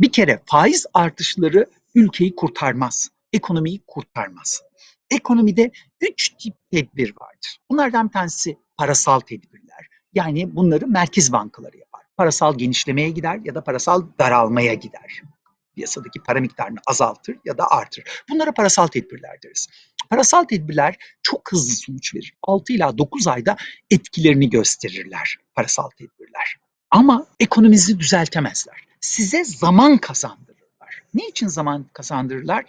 Bir kere faiz artışları ülkeyi kurtarmaz, ekonomiyi kurtarmaz. Ekonomide üç tip tedbir vardır. Bunlardan bir tanesi parasal tedbirler. Yani bunları merkez bankaları yapar. Parasal genişlemeye gider ya da parasal daralmaya gider. Piyasadaki para miktarını azaltır ya da artırır. Bunlara parasal tedbirler deriz. Parasal tedbirler çok hızlı sonuç verir. 6 ila 9 ayda etkilerini gösterirler parasal tedbirler. Ama ekonomimizi düzeltemezler. Size zaman kazandırırlar. Ne için zaman kazandırırlar?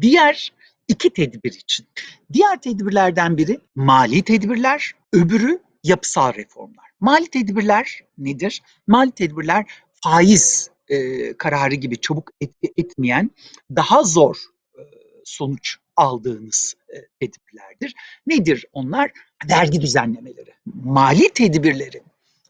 Diğer iki tedbir için. Diğer tedbirlerden biri mali tedbirler, öbürü yapısal reformlar. Mali tedbirler nedir? Mali tedbirler faiz e, kararı gibi çabuk etki etmeyen, daha zor e, sonuç aldığınız e, tedbirlerdir. Nedir onlar? Vergi düzenlemeleri. Mali tedbirlerin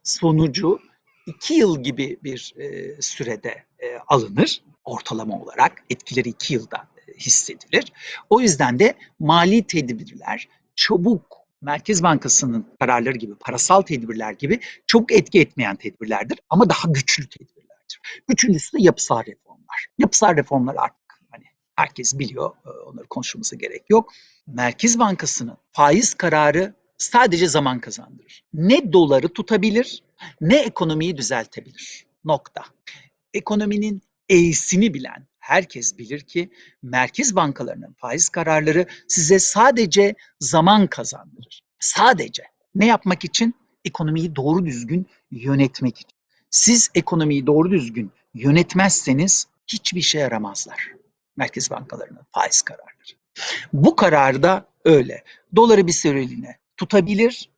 sonucu iki yıl gibi bir e, sürede e, alınır ortalama olarak. Etkileri iki yılda e, hissedilir. O yüzden de mali tedbirler çabuk Merkez Bankası'nın kararları gibi, parasal tedbirler gibi çok etki etmeyen tedbirlerdir ama daha güçlü tedbirlerdir. Üçüncüsü de yapısal reformlar. Yapısal reformlar artık hani herkes biliyor, e, onları konuşmamıza gerek yok. Merkez Bankası'nın faiz kararı sadece zaman kazandırır. Ne doları tutabilir, ne ekonomiyi düzeltebilir. Nokta. Ekonominin eğisini bilen herkes bilir ki merkez bankalarının faiz kararları size sadece zaman kazandırır. Sadece. Ne yapmak için? Ekonomiyi doğru düzgün yönetmek için. Siz ekonomiyi doğru düzgün yönetmezseniz hiçbir işe yaramazlar. Merkez bankalarının faiz kararları. Bu karar da öyle. Doları bir süreliğine tutabilir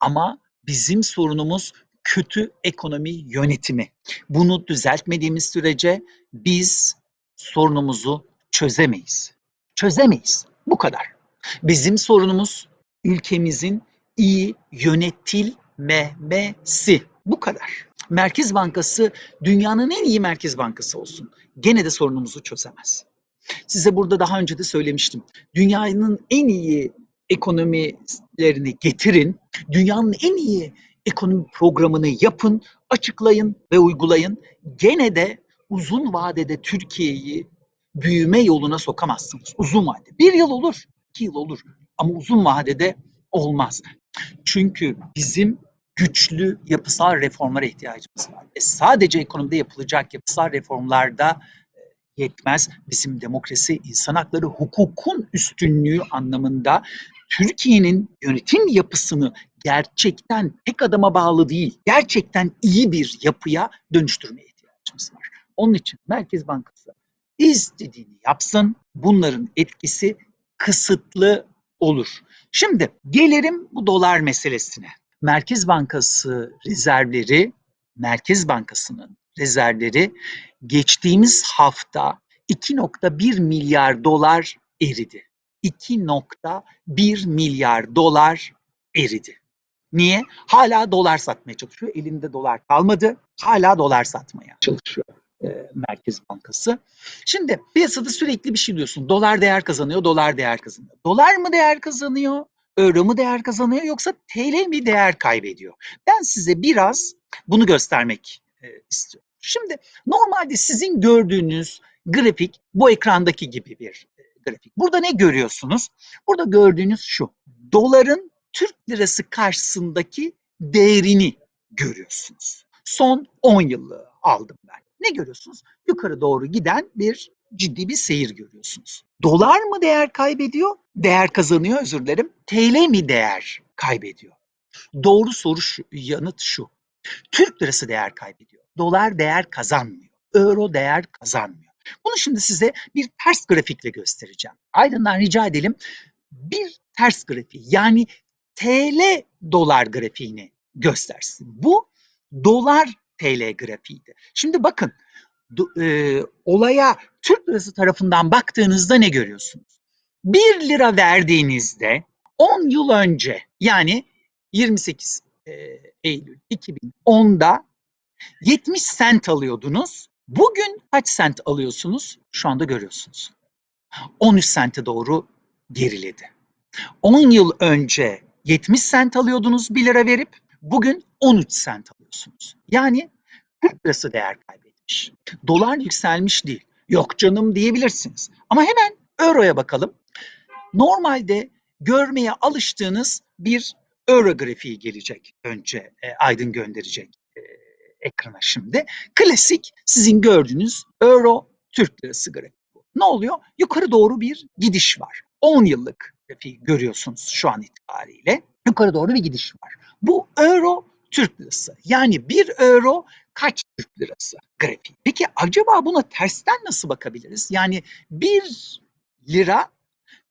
ama bizim sorunumuz kötü ekonomi yönetimi. Bunu düzeltmediğimiz sürece biz sorunumuzu çözemeyiz. Çözemeyiz. Bu kadar. Bizim sorunumuz ülkemizin iyi yönetilmemesi. Bu kadar. Merkez Bankası dünyanın en iyi merkez bankası olsun. Gene de sorunumuzu çözemez. Size burada daha önce de söylemiştim. Dünyanın en iyi ekonomilerini getirin. Dünyanın en iyi ekonomi programını yapın, açıklayın ve uygulayın. Gene de uzun vadede Türkiye'yi büyüme yoluna sokamazsınız. Uzun vadede. Bir yıl olur, iki yıl olur ama uzun vadede olmaz. Çünkü bizim güçlü yapısal reformlara ihtiyacımız var. E sadece ekonomide yapılacak yapısal reformlarda yetmez. Bizim demokrasi, insan hakları, hukukun üstünlüğü anlamında Türkiye'nin yönetim yapısını gerçekten tek adama bağlı değil, gerçekten iyi bir yapıya dönüştürmeye ihtiyacımız var. Onun için Merkez Bankası istediğini yapsın, bunların etkisi kısıtlı olur. Şimdi gelelim bu dolar meselesine. Merkez Bankası rezervleri, Merkez Bankası'nın rezervleri geçtiğimiz hafta 2.1 milyar dolar eridi. 2.1 milyar dolar eridi. Niye? Hala dolar satmaya çalışıyor. Elinde dolar kalmadı. Hala dolar satmaya çalışıyor e, Merkez Bankası. Şimdi piyasada sürekli bir şey diyorsun. Dolar değer kazanıyor, dolar değer kazanıyor. Dolar mı değer kazanıyor? Euro mu değer kazanıyor yoksa TL mi değer kaybediyor? Ben size biraz bunu göstermek e, istiyorum. Şimdi normalde sizin gördüğünüz grafik bu ekrandaki gibi bir e, grafik. Burada ne görüyorsunuz? Burada gördüğünüz şu. Doların Türk lirası karşısındaki değerini görüyorsunuz. Son 10 yıllığı aldım ben. Ne görüyorsunuz? Yukarı doğru giden bir ciddi bir seyir görüyorsunuz. Dolar mı değer kaybediyor? Değer kazanıyor özür dilerim. TL mi değer kaybediyor? Doğru soru şu, yanıt şu. Türk lirası değer kaybediyor. Dolar değer kazanmıyor. Euro değer kazanmıyor. Bunu şimdi size bir ters grafikle göstereceğim. Aydın'dan rica edelim. Bir ters grafiği yani TL dolar grafiğini göstersin. Bu dolar TL grafiğiydi. Şimdi bakın e, olaya Türk lirası tarafından baktığınızda ne görüyorsunuz? 1 lira verdiğinizde 10 yıl önce yani 28 e, Eylül 2010'da 70 sent alıyordunuz. Bugün kaç sent alıyorsunuz? Şu anda görüyorsunuz. 13 sente doğru geriledi. 10 yıl önce 70 sent alıyordunuz 1 lira verip Bugün 13 sent alıyorsunuz. Yani Türk lirası değer kaybetmiş. Dolar yükselmiş değil. Yok canım diyebilirsiniz. Ama hemen euroya bakalım. Normalde görmeye alıştığınız bir euro grafiği gelecek önce e, Aydın gönderecek e, ekrana şimdi. Klasik sizin gördüğünüz euro Türk lirası grafiği. Ne oluyor? Yukarı doğru bir gidiş var. 10 yıllık grafiği görüyorsunuz şu an itibariyle. Yukarı doğru bir gidiş var. Bu euro Türk lirası. Yani bir euro kaç Türk lirası grafiği. Peki acaba buna tersten nasıl bakabiliriz? Yani bir lira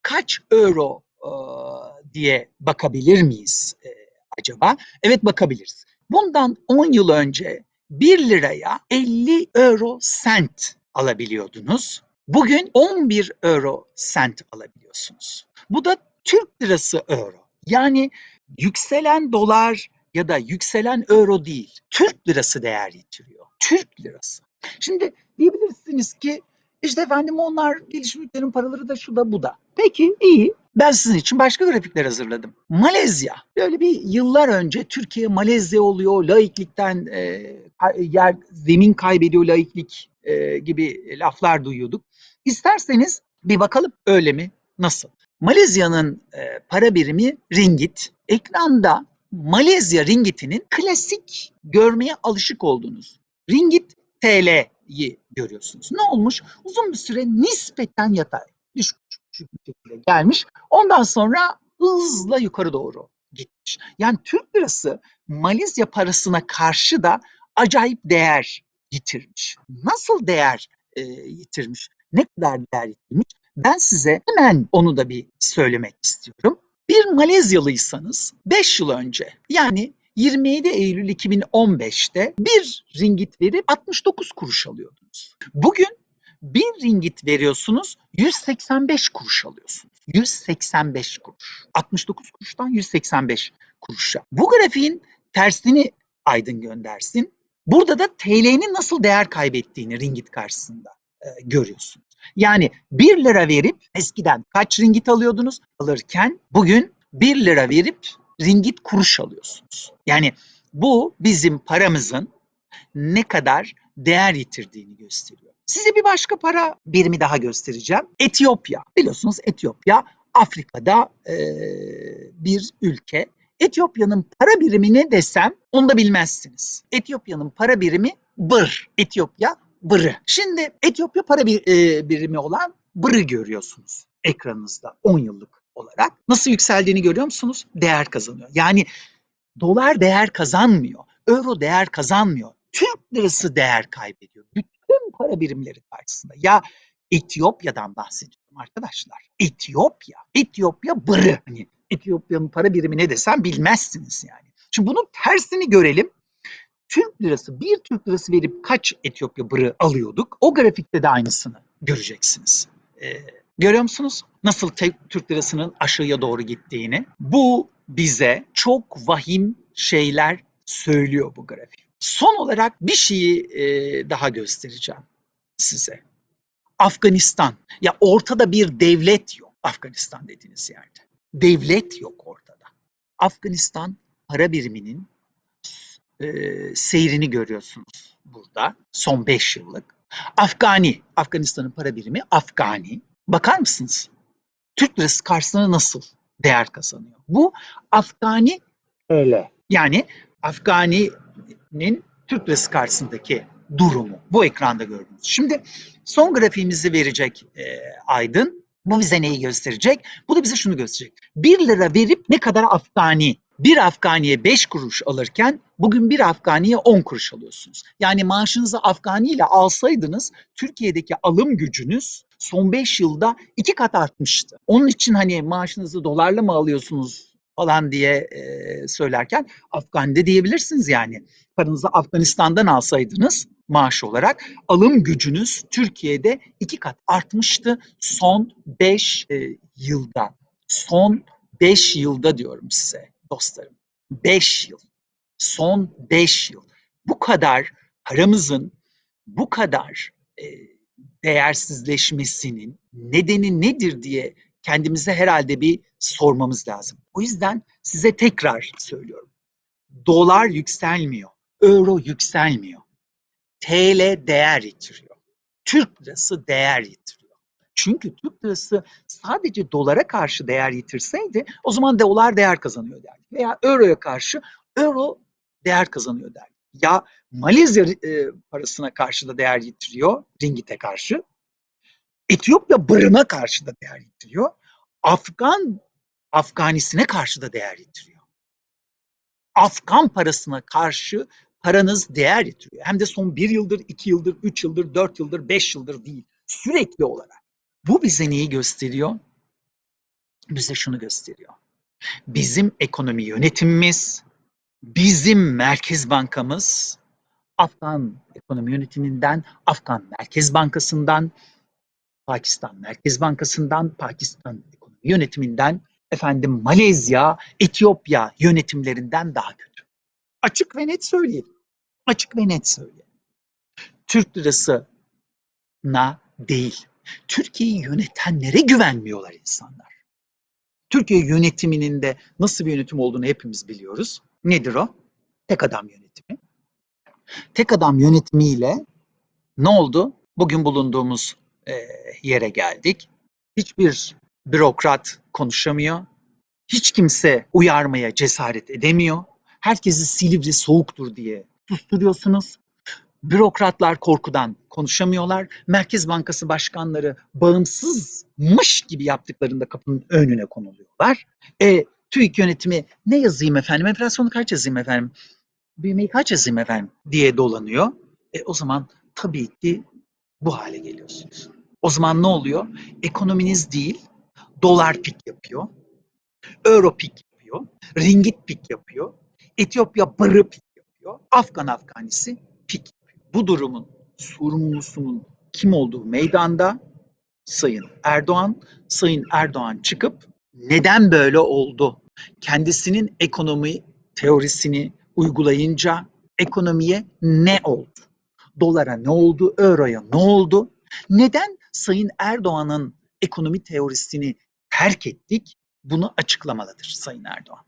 kaç euro e, diye bakabilir miyiz e, acaba? Evet bakabiliriz. Bundan 10 yıl önce 1 liraya 50 euro sent alabiliyordunuz. Bugün 11 euro sent alabiliyorsunuz. Bu da Türk lirası euro. Yani yükselen dolar ya da yükselen euro değil. Türk lirası değer yitiriyor. Türk lirası. Şimdi diyebilirsiniz ki işte efendim onlar gelişmiş ülkelerin paraları da şu da bu da. Peki iyi. Ben sizin için başka grafikler hazırladım. Malezya. Böyle bir yıllar önce Türkiye Malezya oluyor, laiklikten e, yer zemin kaybediyor laiklik e, gibi laflar duyuyorduk. İsterseniz bir bakalım öyle mi? Nasıl? Malezya'nın e, para birimi ringgit. Ekranda Malezya ringgitinin klasik görmeye alışık olduğunuz ringgit TL'yi görüyorsunuz. Ne olmuş? Uzun bir süre nispeten yatay. Düşmüş, şekilde gelmiş. Ondan sonra hızla yukarı doğru gitmiş. Yani Türk lirası Malezya parasına karşı da acayip değer yitirmiş. Nasıl değer e, yitirmiş? Ne kadar değer yitirmiş? Ben size hemen onu da bir söylemek istiyorum. Bir Malezyalıysanız 5 yıl önce yani 27 Eylül 2015'te bir ringgit verip 69 kuruş alıyordunuz. Bugün bir ringgit veriyorsunuz 185 kuruş alıyorsunuz. 185 kuruş. 69 kuruştan 185 kuruşa. Bu grafiğin tersini Aydın göndersin. Burada da TL'nin nasıl değer kaybettiğini ringgit karşısında e, görüyorsunuz. Yani 1 lira verip eskiden kaç ringgit alıyordunuz? Alırken bugün 1 lira verip ringgit kuruş alıyorsunuz. Yani bu bizim paramızın ne kadar değer yitirdiğini gösteriyor. Size bir başka para birimi daha göstereceğim. Etiyopya. Biliyorsunuz Etiyopya Afrika'da e, bir ülke. Etiyopya'nın para birimi ne desem onu da bilmezsiniz. Etiyopya'nın para birimi bır. Etiyopya bırı. Şimdi Etiyopya para bir, e, birimi olan bırı görüyorsunuz ekranınızda 10 yıllık olarak. Nasıl yükseldiğini görüyor musunuz? Değer kazanıyor. Yani dolar değer kazanmıyor. Euro değer kazanmıyor. Türk lirası değer kaybediyor. Bütün para birimleri karşısında. Ya Etiyopya'dan bahsediyorum arkadaşlar. Etiyopya. Etiyopya bırı. Hani Etiyopya'nın para birimi ne desem bilmezsiniz yani. Şimdi bunun tersini görelim. Türk lirası, bir Türk lirası verip kaç Etiyopya bırı alıyorduk? O grafikte de aynısını göreceksiniz. Ee, görüyor musunuz? Nasıl Türk lirasının aşağıya doğru gittiğini. Bu bize çok vahim şeyler söylüyor bu grafik. Son olarak bir şeyi e, daha göstereceğim size. Afganistan. Ya ortada bir devlet yok Afganistan dediğiniz yerde. Devlet yok ortada. Afganistan para biriminin e, seyrini görüyorsunuz burada. Son 5 yıllık. Afgani, Afganistan'ın para birimi Afgani. Bakar mısınız? Türk lirası karşısında nasıl değer kazanıyor? Bu Afgani TL. Yani Afgani'nin Türk lirası karşısındaki durumu. Bu ekranda gördüğünüz. Şimdi son grafiğimizi verecek e, Aydın. Bu bize neyi gösterecek? Bu da bize şunu gösterecek. 1 lira verip ne kadar Afgani bir Afganiye 5 kuruş alırken bugün bir Afganiye 10 kuruş alıyorsunuz. Yani maaşınızı Afgani ile alsaydınız Türkiye'deki alım gücünüz son 5 yılda iki kat artmıştı. Onun için hani maaşınızı dolarla mı alıyorsunuz falan diye e, söylerken Afgani'de diyebilirsiniz yani. Paranızı Afganistan'dan alsaydınız maaş olarak alım gücünüz Türkiye'de iki kat artmıştı son 5 e, yılda. Son 5 yılda diyorum size dostlarım. 5 yıl. Son 5 yıl. Bu kadar paramızın bu kadar e, değersizleşmesinin nedeni nedir diye kendimize herhalde bir sormamız lazım. O yüzden size tekrar söylüyorum. Dolar yükselmiyor. Euro yükselmiyor. TL değer yitiriyor. Türk lirası değer yitiriyor. Çünkü Türk lirası sadece dolara karşı değer yitirseydi o zaman dolar değer kazanıyor derdik. Veya euroya karşı euro değer kazanıyor derdik. Ya Malezya e, parasına karşı da değer yitiriyor, ringite karşı. Etiyopya bırına karşı da değer yitiriyor. Afgan Afganisine karşı da değer yitiriyor. Afgan parasına karşı paranız değer yitiriyor. Hem de son bir yıldır, iki yıldır, üç yıldır, dört yıldır, beş yıldır değil. Sürekli olarak. Bu bize neyi gösteriyor? Bize şunu gösteriyor. Bizim ekonomi yönetimimiz, bizim Merkez Bankamız, Afgan ekonomi yönetiminden, Afgan Merkez Bankası'ndan, Pakistan Merkez Bankası'ndan, Pakistan ekonomi yönetiminden, efendim Malezya, Etiyopya yönetimlerinden daha kötü. Açık ve net söyleyelim. Açık ve net söyleyelim. Türk lirasına değil, Türkiye'yi yönetenlere güvenmiyorlar insanlar. Türkiye yönetiminin de nasıl bir yönetim olduğunu hepimiz biliyoruz. Nedir o? Tek adam yönetimi. Tek adam yönetimiyle ne oldu? Bugün bulunduğumuz e, yere geldik. Hiçbir bürokrat konuşamıyor. Hiç kimse uyarmaya cesaret edemiyor. Herkesi Silivri soğuktur diye susturuyorsunuz. Bürokratlar korkudan konuşamıyorlar. Merkez Bankası başkanları bağımsızmış gibi yaptıklarında kapının önüne konuluyorlar. E, TÜİK yönetimi ne yazayım efendim, enflasyonu kaç yazayım efendim, büyümeyi kaç yazayım efendim diye dolanıyor. E, o zaman tabii ki bu hale geliyorsunuz. O zaman ne oluyor? Ekonominiz değil, dolar pik yapıyor, euro pik yapıyor, ringit pik yapıyor, Etiyopya barı pik yapıyor, Afgan Afganisi pik. Bu durumun sorumlusunun kim olduğu meydanda Sayın Erdoğan. Sayın Erdoğan çıkıp neden böyle oldu? Kendisinin ekonomi teorisini uygulayınca ekonomiye ne oldu? Dolara ne oldu? Euroya ne oldu? Neden Sayın Erdoğan'ın ekonomi teorisini terk ettik? Bunu açıklamalıdır Sayın Erdoğan.